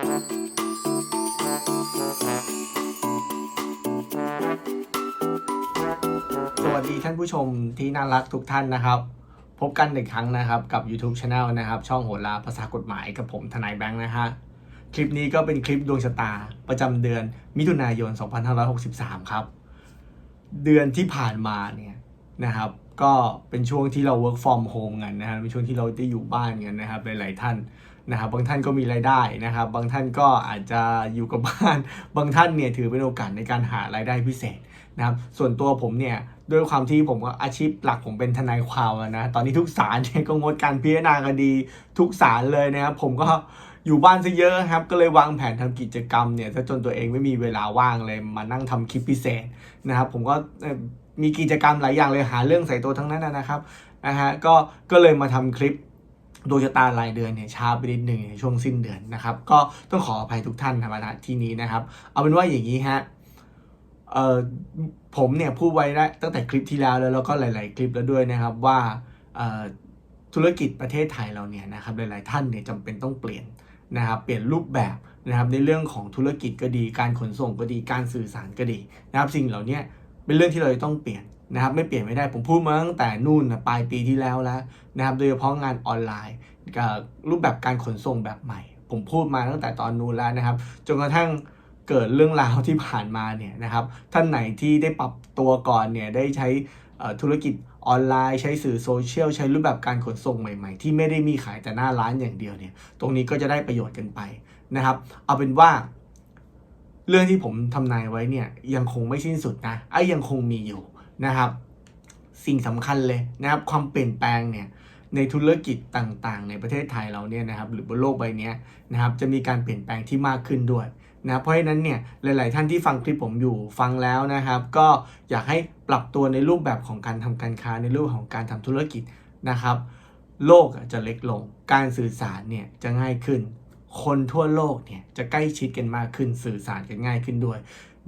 สวัสดีท่านผู้ชมที่น่ารักทุกท่านนะครับ พบกันอีกครั้งนะครับกับ YouTube Channel นะครับ ช่องโหราภาษากฎหมายกับผมทนายแบงค์นะฮะคลิปนี้ก็เป็นคลิปดวงชะตาประจำเดือนมิถุนายน 2563 ครับ เดือนที่ผ่านมาเนี่ยนะครับ ก็เป็นช่วงที่เรา work from home กันนะครับเป็นช่วงที่เราได้อยู่บ้านกันนะครับหลายๆท่าน นะครับบางท่านก็มีรายได้นะครับ บางท่านก็อาจจะอยู่กับบ้าน บางท่านเนี่ยถือเป็นโอกาสในการหารายได้พิเศษนะครับส่วนตัวผมเนี่ยด้วยความที่ผมก็อาชีพหลักผมเป็นทนายความนะตอนนี้ทุกศาลเนี่ยก็งดการพิจารณาคดีทุกศาลเลยนะครับผมก็อยู่บ้านซะเยอะครับก็เลยวางแผนทำกิจกรรมเนี่ยซะจนตัวเองไม่มีเวลาว่างเลยมานั่งทำคลิปพิเศษนะครับ ผมก็มีกิจกรรมหลายอย่างเลยหาเรื่องใส่ตัวทั้งนั้นนะนะครับนะฮะก็ก็เลยมาทำคลิป ดวงชะตารายเดือนเนี่ยช้าไปนิดหนึ่งในช่วงสิ้นเดือนนะครับ ก็ต้องขออภัยทุกท่านนะณที่นี้นะครับ เอาเป็นว่าอย่างนี้ฮะเอ่อผมเนี่ยพูดไว้ได้ตั้งแต่คลิปที่แล้วแล้วแล้วก็หลาย ๆ คลิปแล้วด้วยนะครับว่าเออธุรกิจประเทศไทยเราเนี่ยนะครับหลาย ๆ ท่านเนี่ยจำเป็นต้องเปลี่ยนนะครับเปลี่ยนรูปแบบนะครับในเรื่องของธุรกิจก็ดี การขนส่งก็ดีการสื่อสารก็ดีนะครับ สิ่งเหล่านี้เป็นเรื่องที่เราต้องเปลี่ยนนะครับไม่เปลี่ยนไม่ได้ผมพูดมาตั้งแต่นู่นนะปลายปีที่แล้วแล้วนะครับโดยเฉพาะงานออนไลน์กับรูปแบบการขนส่งแบบใหม่ ผมพูดมาตั้งแต่ตอนนู้นแล้วนะครับ จนกระทั่งเกิดเรื่องราวที่ผ่านมาเนี่ยนะครับ ท่านไหนที่ได้ปรับตัวก่อนเนี่ยได้ใช้ธุรกิจออนไลน์ใช้สื่อโซเชียลใช้รูปแบบการขนส่งใหม่ๆ ที่ไม่ได้มีขายแต่หน้าร้านอย่างเดียวเนี่ย ตรงนี้ก็จะได้ประโยชน์กันไปนะครับ เอาเป็นว่า เรื่องที่ผมทำนายไว้เนี่ยยังคงไม่สิ้นสุดนะไอ้ยังคงมีอยู่นะครับ สิ่งสำคัญเลยนะครับ ความเปลี่ยนแปลงเนี่ย ในธุรกิจต่างๆ ในประเทศไทยเราเนี่ยนะครับหรือบนโลกใบนี้นะครับจะมีการเปลี่ยนแปลงที่มากขึ้นด้วยนะเพราะฉะนั้นเนี่ยหลาย ๆ ท่านที่ฟังคลิปผมอยู่ฟังแล้วนะครับ ก็อยากให้ปรับตัวในรูปแบบของการทำการค้าในรูปของการทำธุรกิจนะครับ โลกจะเล็กลง การสื่อสารเนี่ยจะง่ายขึ้น คนทั่วโลกเนี่ยจะใกล้ชิดกันมากขึ้นสื่อสารกันง่ายขึ้นด้วย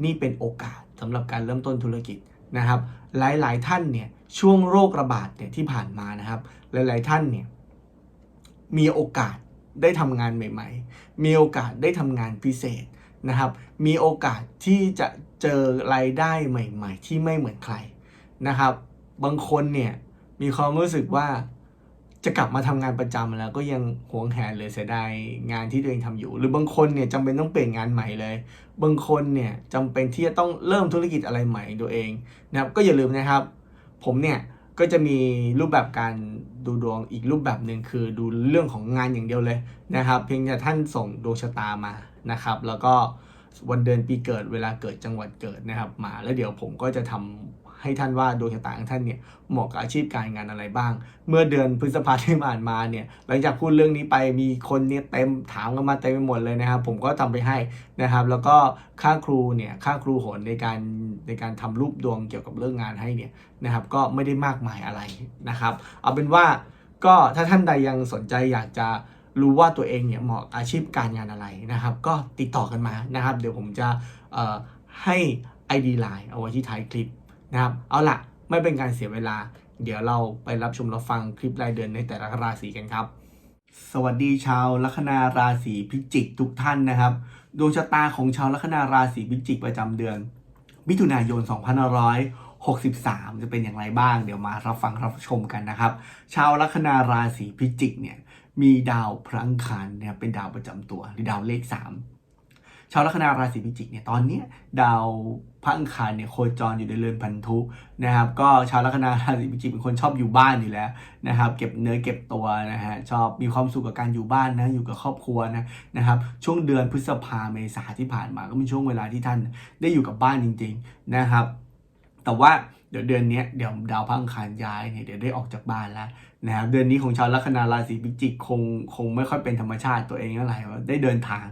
นี่เป็นโอกาสสำหรับการเริ่มต้นธุรกิจนะครับ หลาย ๆ ท่านเนี่ยช่วงโรคระบาดเนี่ยที่ผ่านมานะครับ หลาย ๆ ท่านเนี่ยมีโอกาสได้ทำงานใหม่ ๆ มีโอกาสได้ทำงานพิเศษนะครับ มีโอกาสที่จะเจอรายได้ใหม่ ๆ ที่ไม่เหมือนใครนะครับ บางคนเนี่ยมีความรู้สึกว่าจะกลับมาทำงานประจำแล้วก็ยังหวงแหนเลยเสียดายงานที่ตัวเองทำอยู่ หรือบางคนเนี่ยจำเป็นต้องเปลี่ยนงานใหม่เลย บางคนเนี่ยจำเป็นที่จะต้องเริ่มธุรกิจอะไรใหม่ตัวเองนะครับก็อย่าลืมนะครับ ผมเนี่ย ก็จะมีรูปแบบการดูดวงอีกรูปแบบหนึ่งคือดูเรื่องของงานอย่างเดียวเลยนะครับ เพียงแต่ท่านส่งดวงชะตามานะครับ แล้วก็วันเดือนปีเกิดเวลาเกิดจังหวัดเกิดนะครับมาแล้วเดี๋ยวผมก็จะทำ ให้ท่านว่าดวงชะตาของท่านเนี่ยเหมาะกับอาชีพการงานอะไรบ้าง เมื่อเดือนพฤษภาที่ผ่านมาเนี่ยหลังจากพูดเรื่องนี้ไปมีคนเนี่ยเต็มถามกันมาเต็มไปหมดเลยนะครับ ผมก็ทำไปให้นะครับ แล้วก็ค่าครูเนี่ยค่าครูโหนในการในการทำรูปดวงเกี่ยวกับเรื่องงานให้เนี่ยนะครับก็ไม่ได้มากมายอะไรนะครับ เอาเป็นว่าก็ถ้าท่านใดยังสนใจอยากจะรู้ว่าตัวเองเนี่ยเหมาะอาชีพการงานอะไรนะครับ ก็ติดต่อกันมานะครับ เดี๋ยวผมจะเอ่อให้ ID Line เอาไว้ที่ท้ายคลิป นะครับเอาล่ะไม่เป็นการเสียเวลา เดี๋ยวเราไปรับชมรับฟังคลิปรายเดือนในแต่ละราศีกันครับ สวัสดีชาวลัคนาราศีพิจิกทุกท่านนะครับดวงชะตาของชาวลัคนาราศีพิจิกประจำเดือน มิถุนายน 2563 จะเป็นอย่างไรบ้าง เดี๋ยวมารับฟังรับชมกันนะครับ ชาวลัคนาราศีพิจิกเนี่ยมีดาวพระอังคารเนี่ยเป็นดาวประจำตัวหรือดาวเลข3 ชาวลัคนาราศีพิจิกเนี่ยตอนนี้ดาวพระอังคารเนี่ยโคจรอยู่ในเรือนพันธุนะครับ ก็ชาวลัคนาราศีพิจิกเป็นคนชอบอยู่บ้านอยู่แล้วนะครับ เก็บเนื้อเก็บตัวนะฮะชอบมีความสุขกับการอยู่บ้านนะอยู่กับครอบครัวนะนะครับ ช่วงเดือนพฤษภาเมษาที่ผ่านมาก็เป็นช่วงเวลาที่ท่านได้อยู่กับบ้านจริง ๆนะครับ แต่ว่า เดี๋ยวเดือนนี้เดี๋ยวดาวพังคารย้ายเนี่ยเดี๋ยวได้ออกจากบ้านแล้วนะครับเดือนนี้ของชาวลัคนาราศีพิจิกคงคงไม่ค่อยเป็นธรรมชาติตัวเองเท่าไหร่ว่าได้เดินทาง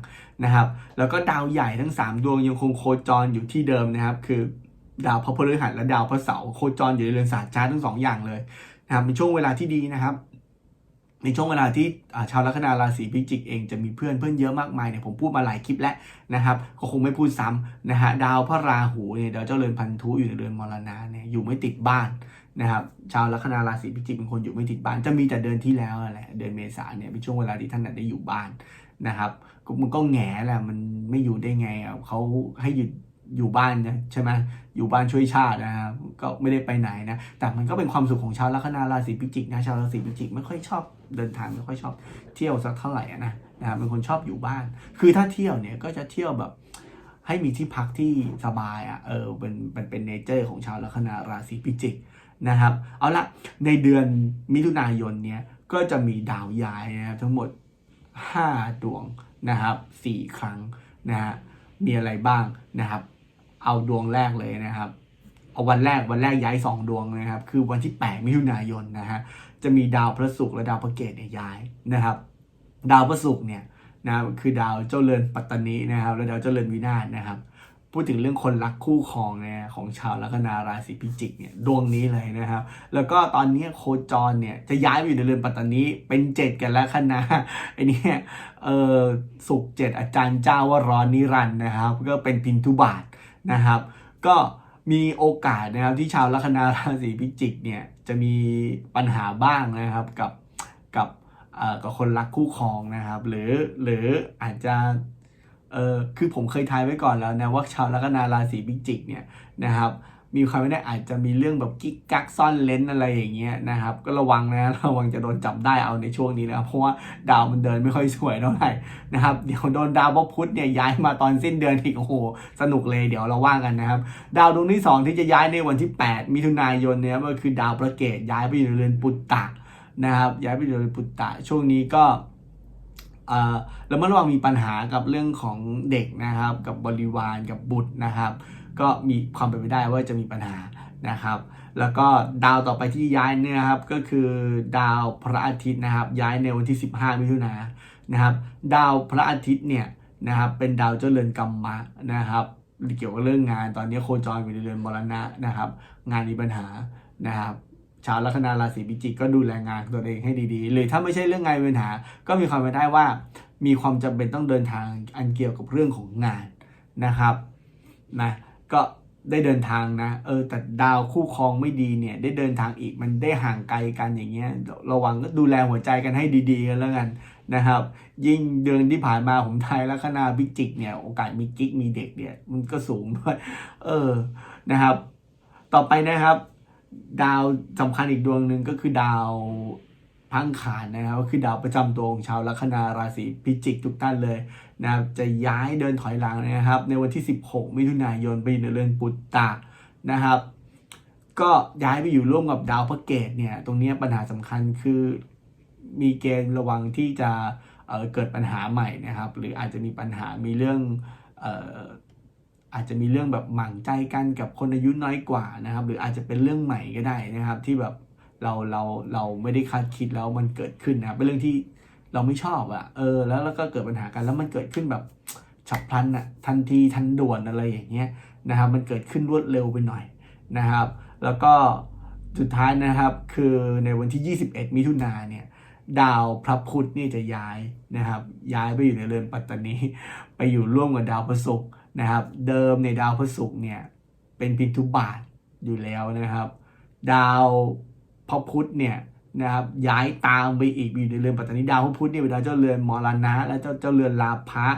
นะครับ แล้วก็ดาวใหญ่ทั้ง 3 ดวงยังคงโคจรอยู่ที่เดิมนะครับ คือดาวพระพฤหัสและดาวพระเสาร์โคจรอยู่ในเรือนศาสตร์ชาทั้งสองอย่างเลยนะครับเป็นช่วงเวลาที่ดีนะครับ ในช่วงเวลาที่ชาวลัคนาราศีพิจิกเองจะมีเพื่อนเพื่อนเยอะมากมายเนี่ยผมพูดมาหลายคลิปแล้วนะครับก็คงไม่พูดซ้ำนะฮะดาวพระราหูเนี่ยดาวเจ้าเรือนพันธุอยู่ในเรือนมรณะเนี่ยอยู่ไม่ติดบ้านนะครับชาวลัคนาราศีพิจิกเป็นคนอยู่ไม่ติดบ้านจะมีแต่เดือนที่แล้วแหละเดือนเมษาเนี่ยเป็นช่วงเวลาที่ท่านได้อยู่บ้านนะครับมันก็แง่แหละมันไม่อยู่ได้ไงเขาให้อยู่ อยู่บ้านนะใช่ไหมอยู่บ้านช่วยชาตินะครับก็ไม่ได้ไปไหนนะ แต่มันก็เป็นความสุขของชาวลัคนาราศีพิจิกนะชาวราศีพิจิกไม่ค่อยชอบเดินทางไม่ค่อยชอบเที่ยวสักเท่าไหร่นะนะครับเป็นคนชอบอยู่บ้าน คือถ้าเที่ยวเนี่ยก็จะเที่ยวแบบให้มีที่พักที่สบายอะเออเป็นเป็นเป็นเนเจอร์ของชาวลัคนาราศีพิจิกนะครับเอาละในเดือนมิถุนายนเนี่ยก็จะมีดาวย้ายนะครับทั้งหมด 5 ดวงนะครับ 4 ครั้งนะฮะมีอะไรบ้างนะครับ เอาดวงแรกเลยนะครับ เอาวันแรกวันแรกย้าย 2 ดวงนะครับ คือวันที่ 8 มิถุนายนนะฮะจะมีดาวพระศุกร์และดาวพระเกตเนี่ยย้ายนะครับ ดาวพระศุกร์เนี่ยนะครับคือดาวเจ้าเรือนปัตตานีนะครับ และดาวเจ้าเรือนวินาศนะครับ พูดถึงเรื่องคนรักคู่ครองเนี่ยของชาวลัคนาราศีพิจิกเนี่ยดวงนี้เลยนะครับ แล้วก็ตอนนี้โคจรเนี่ยจะย้ายไปอยู่ในเรือนปัตตานีเป็นเจ็ดกันแล้วคณะไอ้เนี่ยเออสุกร์เจ็ดอาจารย์เจ้าว่าร้อนนิรันด์นะครับ ก็เป็นพินทุบาท นะครับ ก็มีโอกาสนะครับที่ชาวลัคนาราศีพิจิกเนี่ยจะมีปัญหาบ้างนะครับกับกับเอ่อกับคนรักคู่ครองนะครับ หรือหรืออาจจะเออคือผมเคยทายไว้ก่อนแล้วนะว่าชาวลัคนาราศีพิจิกเนี่ยนะครับ มีความไม่ได้อาจจะมีเรื่องแบบกิ๊กกักซ่อนเลนอะไรอย่างเงี้ยนะครับ ก็ระวังนะระวังจะโดนจับได้เอาในช่วงนี้นะครับเพราะว่าดาวมันเดินไม่ค่อยสวยเท่าไหร่นะครับเดี๋ยวโดนดาวพระพุธเนี่ยย้ายมาตอนสิ้นเดือนอีกโอ้โหสนุกเลยเดี๋ยวเราว่ากันนะครับ ดาวดวงที่สองที่จะย้ายในวันที่ 8 มิถุนายนเนี่ยก็คือดาวพระเกตย้ายไปอยู่ในเรือนปุตตะนะครับย้ายไปอยู่ในเรือนปุตตะช่วงนี้ก็เออแล้วเมื่อระวังมีปัญหากับเรื่องของเด็กนะครับ กับบริวารกับบุตรนะครับ ก็มีความเป็นไปได้ว่าจะมีปัญหานะครับ แล้วก็ดาวต่อไปที่ย้ายเนี่ยครับก็คือดาวพระอาทิตย์นะครับ ย้ายในวันที่ 15 มิถุนายนนะครับ ดาวพระอาทิตย์เนี่ยนะครับเป็นดาวเจ้าเรือนกรรมะนะครับเกี่ยวกับเรื่องงานตอนนี้โคจรอยู่ในเรือนมรณะนะครับ งานมีปัญหานะครับชาวลัคนาราศีพิจิกก็ดูแลงานตัวเองให้ดีๆ หรือถ้าไม่ใช่เรื่องงานมีปัญหา ก็มีความเป็นไปได้ว่า มีความจำเป็นต้องเดินทางอันเกี่ยวกับเรื่องของงานนะครับนะ ก็ได้เดินทางนะ เออ แต่ดาวคู่ครองไม่ดีเนี่ย ได้เดินทางอีกมันได้ห่างไกลกันอย่างเงี้ย ระวังก็ดูแลหัวใจกันให้ดีๆกันแล้วกันนะครับ ยิ่งเดือนที่ผ่านมาผมไทยลัคนาพิจิกเนี่ย โอกาสมีกิ๊กมีเด็กเนี่ย มันก็สูงด้วย เออ นะครับ ต่อไปนะครับ ดาวสำคัญอีกดวงหนึ่งก็คือดาวพังขานนะครับก็คือดาวประจำตัวของชาวลัคนาราศีพิจิกทุกท่านเลย นะครับจะย้ายเดินถอยหลังนะครับ ในวันที่ 16 มิถุนายนไปอยู่ในเรือนปุตตะนะครับ ก็ย้ายไปอยู่ร่วมกับดาวพระเกตเนี่ยตรงนี้ปัญหาสำคัญคือมีเกณฑ์ระวังที่จะเเกิดปัญหาใหม่นะครับ หรืออาจจะมีปัญหามีเรื่องอออาจจะมีเรื่องแบบหมั่งใจกันกับคนอายุน้อยกว่านะครับ หรืออาจจะเป็นเรื่องใหม่ก็ได้นะครับ ที่แบบเราเราเราไม่ได้คาดคิดแล้วมันเกิดขึ้นนะครับเป็นเรื่องที่ เราไม่ชอบอะเออแล้วแล้วก็เกิดปัญหากันแล้วมันเกิดขึ้นแบบฉับพลันอะทันทีทันด่วนอะไรอย่างเงี้ยนะครับมันเกิดขึ้นรวดเร็วไปหน่อยนะครับ แล้วก็สุดท้ายนะครับคือในวันที่ 21 มิถุนาเนี่ยดาวพระพุธนี่จะย้ายนะครับย้ายไปอยู่ในเรือนปัตตานีไปอยู่ร่วมกับดาวพฤหัสนะครับ เดิมในดาวพฤหัสเนี่ยเป็นพินทุบาทอยู่แล้วนะครับ ดาวพระพุธเนี่ย นะครับย้ายตามไปอีกอยู่ในเรือนปัตตานีดาวพุธเนี่ยเป็นดาวเจ้าเรือนมรณะ และเจ้าเจ้าเรือนลาภะ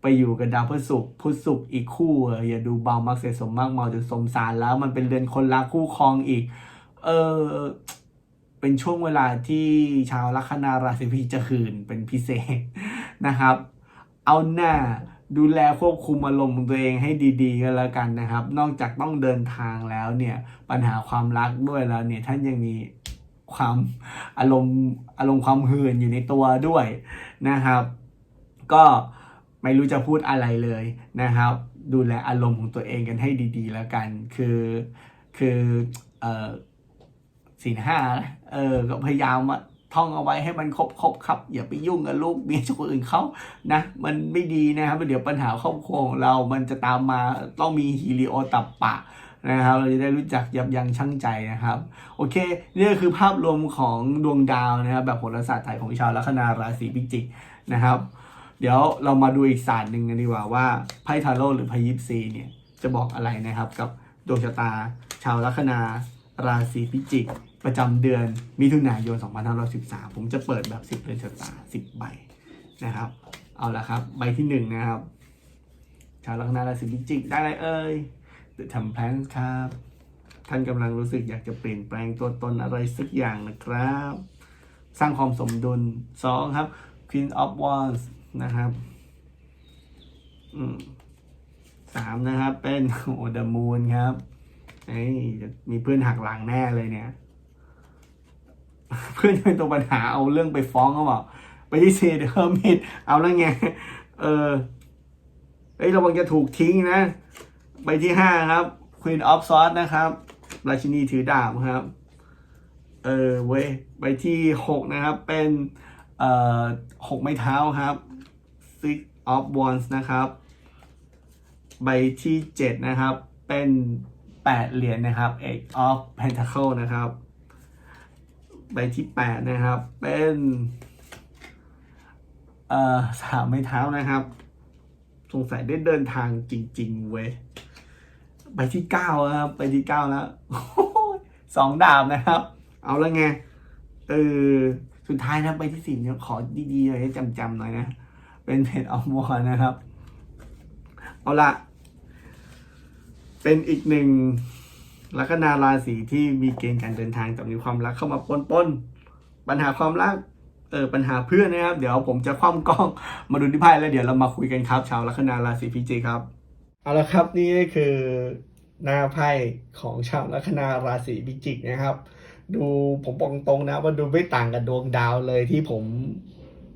ไปอยู่กับดาวพฤหัสพุธศุกร์อีกคู่อย่าดูเบามักเสยสมมากเมาจนสมสารแล้วมันเป็นเรือนคนรักคู่ครองอีก เออเป็นช่วงเวลาที่ชาวลัคนาราศีพิจิกจะหื่นเป็นพิเศษนะครับ เอาหน้าดูแลควบคุมอารมณ์ของตัวเองให้ดีๆกันแล้วกันนะครับ นอกจากต้องเดินทางแล้วเนี่ยปัญหาความรักด้วยแล้วเนี่ยท่านยังมี ความอารมณ์อารมณ์ความหื่นอยู่ในตัวด้วยนะครับ ก็ไม่รู้จะพูดอะไรเลยนะครับ ดูแลอารมณ์ของตัวเองกันให้ดีๆ แล้วกัน คือคือเออสี่ห้าเออก็พยายามว่าท่องเอาไว้ให้มันครบครบครับ อย่าไปยุ่งกับลูกเมียคนอื่นเขานะ มันไม่ดีนะครับเดี๋ยวปัญหาครอบครัวของเรา มันจะตามมาต้องมีฮิริโอตับปะ นะครับ เราจะได้รู้จักยับยั้งชั่งใจนะครับ โอเค นี่ก็คือภาพรวมของดวงดาวนะครับ แบบโหราศาสตร์ไทยของชาวลัคนาราศีพิจิกนะครับ เดี๋ยวเรามาดูอีกศาสตร์หนึ่งกันดีกว่าว่าไพ่ทาโร่หรือไพ่ยิปซีเนี่ยจะบอกอะไรนะครับกับดวงชะตา ชาวลัคนาราศีพิจิก ประจำเดือนมิถุนายน 2513 ผมจะเปิดแบบ 10เดือนชะตา 10 ใบนะครับ เอาละครับ ใบที่หนึ่งนะครับ ชาวลัคนาราศีพิจิกได้อะไรเอ่ย The Temperance ครับ ท่านกำลังรู้สึกอยากจะเปลี่ยนแปลงตัวตนอะไรสักอย่างนะครับ สร้างความสมดุลสองครับ Queen of Wands นะครับสามนะครับ เป็นโอเดมูนครับไอ้มีเพื่อนหักหลังแน่เลยเนี่ย เพื่อนเป็นตัวปัญหาเอาเรื่องไปฟ้องเขาบอกไปที่เซเดอร์มิดเอาแล้วไง เออเอ้ยระวังจะถูกทิ้งนะ ใบที่ห้าครับ Queen of Swords นะครับ ราชินีถือดาบครับ เออเว้ยใบที่หกนะครับ เป็นเอ่อหกไม้เท้าครับ Six of Wands นะครับ ใบที่เจ็ดนะครับ เป็นแปดเหรียญนะครับ Eight of Pentacles นะครับ ใบที่แปดนะครับ เป็นเอ่อสามไม้เท้านะครับ สงสัยได้เดินทางจริง ๆ เว้ย ใบที่เก้าครับใบที่เก้าแล้วสองดาบนะครับ เอาแล้วไงเออสุดท้ายนะใบที่สี่เนี่ยขอดีๆเลยให้จำๆหน่อยนะ เป็นเพจออฟวอร์นะครับ เอาละเป็นอีกหนึ่งลัคนาราศีที่มีเกณฑ์การเดินทางแต่มีความรักเข้ามาปนปนปัญหาความรักเออปัญหาเพื่อนนะครับ เดี๋ยวผมจะคว่ำกล้องมาดูที่ไพ่แล้วเดี๋ยวเรามาคุยกันครับ ชาวลัคนาราศีพิจิกครับ เอาละครับนี่ก็คือหน้าไพ่ของชาวลัคนาราศีพิจิกนะครับ ดูผมบอกตรงนะว่าดูไม่ต่างกับดวงดาวเลยที่ผม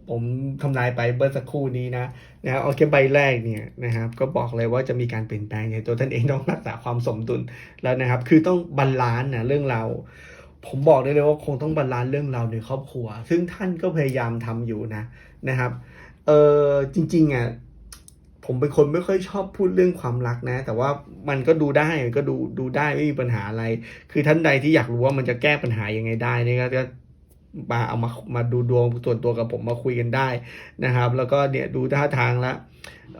ผมทำนายไปเมื่อสักครู่นี้นะนะครับเอาแค่ใบแรกเนี่ยนะครับก็บอกเลยว่าจะมีการเปลี่ยนแปลงในตัวท่านเองต้องรักษาความสมดุลแล้วนะครับ คือต้องบาลานซ์นะเรื่องเรา ผมบอกได้เลยว่าคงต้องบาลานซ์เรื่องเราในครอบครัว ซึ่งท่านก็พยายามทำอยู่นะนะครับเออจริงๆอะ ผมเป็นคนไม่ค่อยชอบพูดเรื่องความรักนะ แต่ว่ามันก็ดูได้ก็ดูดูได้ไม่มีปัญหาอะไร คือท่านใดที่อยากรู้ว่ามันจะแก้ปัญหายังไงได้นี่ก็มาเอามามาดูดวงส่วนตัวกับผมมาคุยกันได้นะครับ แล้วก็เนี่ยดูท่าทางแล้ว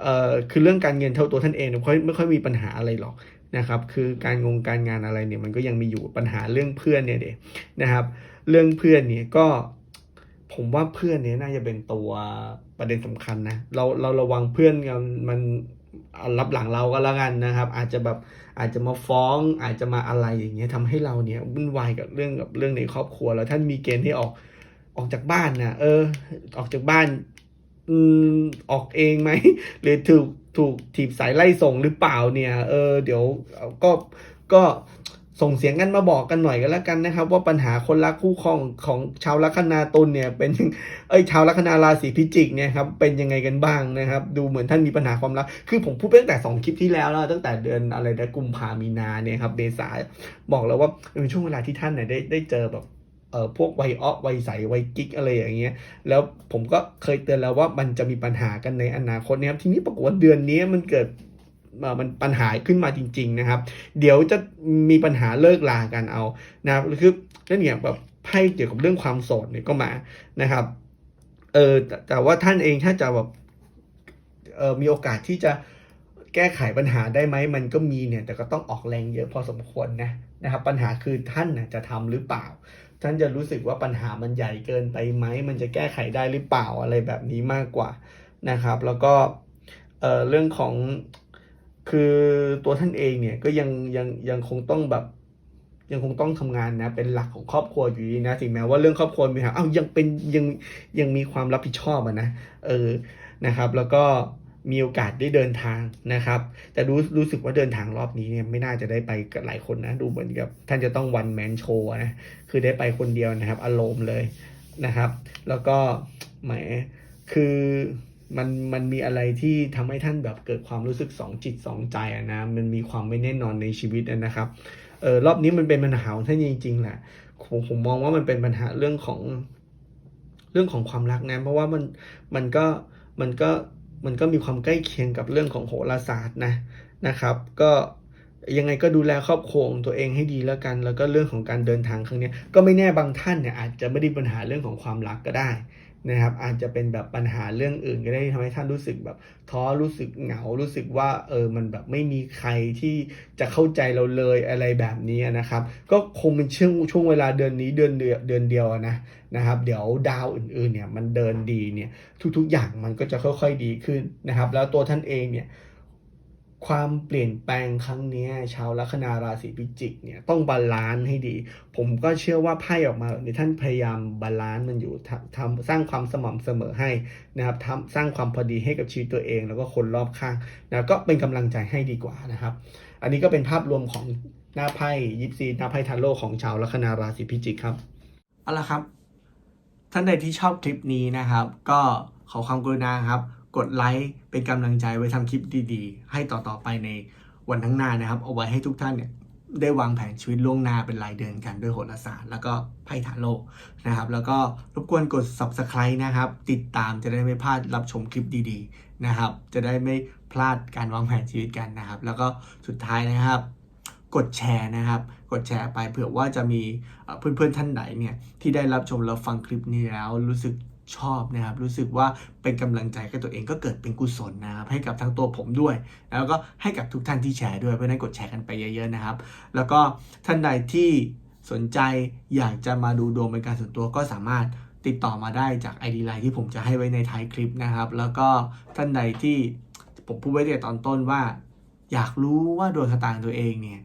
เอ่อคือเรื่องการเงินเท่าตัวท่านเองไม่ค่อยไม่ค่อยมีปัญหาอะไรหรอกนะครับ คือการงงการงานอะไรเนี่ยมันก็ยังมีอยู่ปัญหาเรื่องเพื่อนเนี่ยเด็นะครับ เรื่องเพื่อนเนี่ยก็ ผมว่าเพื่อนเนี่ยน่าจะเป็นตัวประเด็นสำคัญนะเราเราระวังเพื่อนกันมันรับหลังเราก็แล้วกันนะครับ อาจจะแบบอาจจะมาฟ้อง อาจจะมาอะไรอย่างเงี้ยทำให้เราเนี่ยวุ่นวายกับเรื่องกับเรื่องในครอบครัว แล้วท่านมีเกณฑ์ให้ออกออกจากบ้านนะเออ ออกจากบ้านอืมออกเองไหมหรือถูกถูกถีบสายไล่ส่งหรือเปล่าเนี่ย เออ เดี๋ยวก็ก็ ส่งเสียงกันมาบอกกันหน่อยกันแล้วกันนะครับ ว่าปัญหาคนรักคู่ครองของชาวลัคนาตุลเนี่ยเป็นเอ้ยชาวลัคนาราศีพิจิกเนี่ยครับเป็นยังไงกันบ้างนะครับ ดูเหมือนท่านมีปัญหาความรัก คือผมพูดตั้งแต่สองคลิปที่แล้วแล้วตั้งแต่เดือนอะไรนะกุมภามีนาเนี่ยครับเมษาบอกแล้วว่าเป็นช่วงเวลาที่ท่านเนี่ยได้ได้เจอแบบเอ่อพวกไวัยอ้อวัยใสไวกิ๊กอะไรอย่างเงี้ยแล้วผมก็เคยเตือนแล้วว่ามันจะมีปัญหากันในอนาคตนะครับทีนี้ปรากฏว่าเดือนนี้มันเกิด มันปัญหาขึ้นมาจริง ๆนะครับ เดี๋ยวจะมีปัญหาเลิกลากันเอานะครับคือนั่นเนี่ยแบบไพ่เกี่ยวกับเรื่องความโสดเนี่ยก็มานะครับเออแต่ว่าท่านเองถ้าจะแบบเออมีโอกาสที่จะแก้ไขปัญหาได้ไหมมันก็มีเนี่ย แต่ก็ต้องออกแรงเยอะพอสมควรนะนะครับ ปัญหาคือท่านนะจะทำหรือเปล่า ท่านจะรู้สึกว่าปัญหามันใหญ่เกินไปไหมมันจะแก้ไขได้หรือเปล่าอะไรแบบนี้มากกว่านะครับ แล้วก็เออเรื่องของ คือตัวท่านเองเนี่ยก็ยังยังยังคงต้องแบบ ยังคงต้องทำงานนะเป็นหลักของครอบครัวอยู่ดีนะถึงแม้ว่าเรื่องครอบครัวมีปัญหาอ้าวยังเป็นยังยังมีความรับผิดชอบอะนะเออนะครับ แล้วก็มีโอกาสได้เดินทางนะครับ แต่รู้รู้สึกว่าเดินทางรอบนี้เนี่ยไม่น่าจะได้ไปกับหลายคนนะ ดูเหมือนกับท่านจะต้องวันแมนโชว์นะ คือได้ไปคนเดียวนะครับ อารมณ์เลยนะครับ แล้วก็แหมคือ มันมันมีอะไรที่ทำให้ท่านแบบเกิดความรู้สึกสองจิตสองใจนะมันมีความไม่แน่นอนในชีวิตนะครับเออรอบนี้มันเป็นปัญหาท่านจริงๆแหละผมผมมองว่ามันเป็นปัญหาเรื่องของเรื่องของความรักนะเพราะว่ามันมันก็มันก็มันก็มีความใกล้เคียงกับเรื่องของโหราศาสตร์นะนะครับ ก็ยังไงก็ดูแลครอบครัวของตัวเองให้ดีแล้วกัน แล้วก็เรื่องของการเดินทางครั้งนี้ก็ไม่แน่บางท่านเนี่ยอาจจะไม่ได้ปัญหาเรื่องของความรักก็ได้ นะครับอาจจะเป็นแบบปัญหาเรื่องอื่นก็ได้ที่ทำให้ท่านรู้สึกแบบท้อรู้สึกเหงารู้สึกว่าเออมันแบบไม่มีใครที่จะเข้าใจเราเลยอะไรแบบนี้นะครับ ก็คงเป็นช่วงช่วงเวลาเดือนนี้เดือนเดือนเดือนเดียวนะนะครับ เดี๋ยวดาวอื่นๆเนี่ยมันเดินดีเนี่ยทุกๆอย่างมันก็จะค่อยๆดีขึ้นนะครับ แล้วตัวท่านเองเนี่ย ความเปลี่ยนแปลงครั้งนี้ชาวลัคนาราศีพิจิกเนี่ยต้องบาลานซ์ให้ดี ผมก็เชื่อว่าไพ่ออกมาแบบนี้ท่านพยายามบาลานซ์มันอยู่ทำสร้างความสม่ำเสมอให้นะครับทำสร้างความพอดีให้กับชีวิตตัวเอง แล้วก็คนรอบข้างนะก็เป็นกำลังใจให้ดีกว่านะครับ อันนี้ก็เป็นภาพรวมของหน้าไพ่ยิปซีหน้าไพ่ทาโร่ของชาวลัคนาราศีพิจิกครับเอาละครับ ท่านใดที่ชอบคลิปนี้นะครับ ก็ขอความกรุณาครับ กดไลค์เป็นกำลังใจไว้ทำคลิปดีๆ ให้ต่อๆไปในวันข้งหน้านะครับ เอาไว้ให้ทุกท่านเนี่ยได้วางแผนชีวิตล่วงหน้าเป็นรายเดือนกันด้วยโหราศาสตร์แล้วก็ไพ่ทาโร่นะครับ แล้วก็รบกวนกด subscribe นะครับ ติดตามจะได้ไม่พลาดรับชมคลิปดีๆนะครับ จะได้ไม่พลาดการวางแผนชีวิตกันนะครับ แล้วก็สุดท้ายนะครับ กดแชร์นะครับ กดแชร์ไปเผื่อว่าจะมีเอ่อเพื่อนๆท่านไหนเนี่ยที่ได้รับชมแล้วฟังคลิปนี้แล้วรู้สึก ชอบนะครับรู้สึกว่าเป็นกำลังใจกับตัวเองก็เกิดเป็นกุศลนะครับให้กับทั้งตัวผมด้วย แล้วก็ให้กับทุกท่านที่แชร์ด้วยเพราะฉะนั้นกดแชร์กันไปเยอะๆนะครับ แล้วก็ท่านใดที่สนใจอยากจะมาดูดวงเป็นการส่วนตัวก็สามารถติดต่อมาได้จาก ID ไลน์ที่ผมจะให้ไว้ในท้ายคลิปนะครับ แล้วก็ท่านใดที่ผมพูดไว้ในตอนต้นว่า อยากรู้ว่าดวงชะตางตัวเองเนี่ย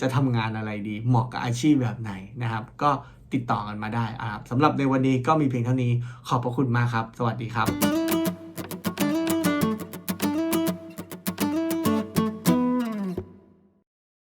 จะทำงานอะไรดี เหมาะกับอาชีพแบบไหนนะครับ ก็ ติดต่อกันมาได้อะครับสำหรับในวันนี้ก็มีเพียงเท่านี้ขอบพระคุณมากครับ สวัสดีครับ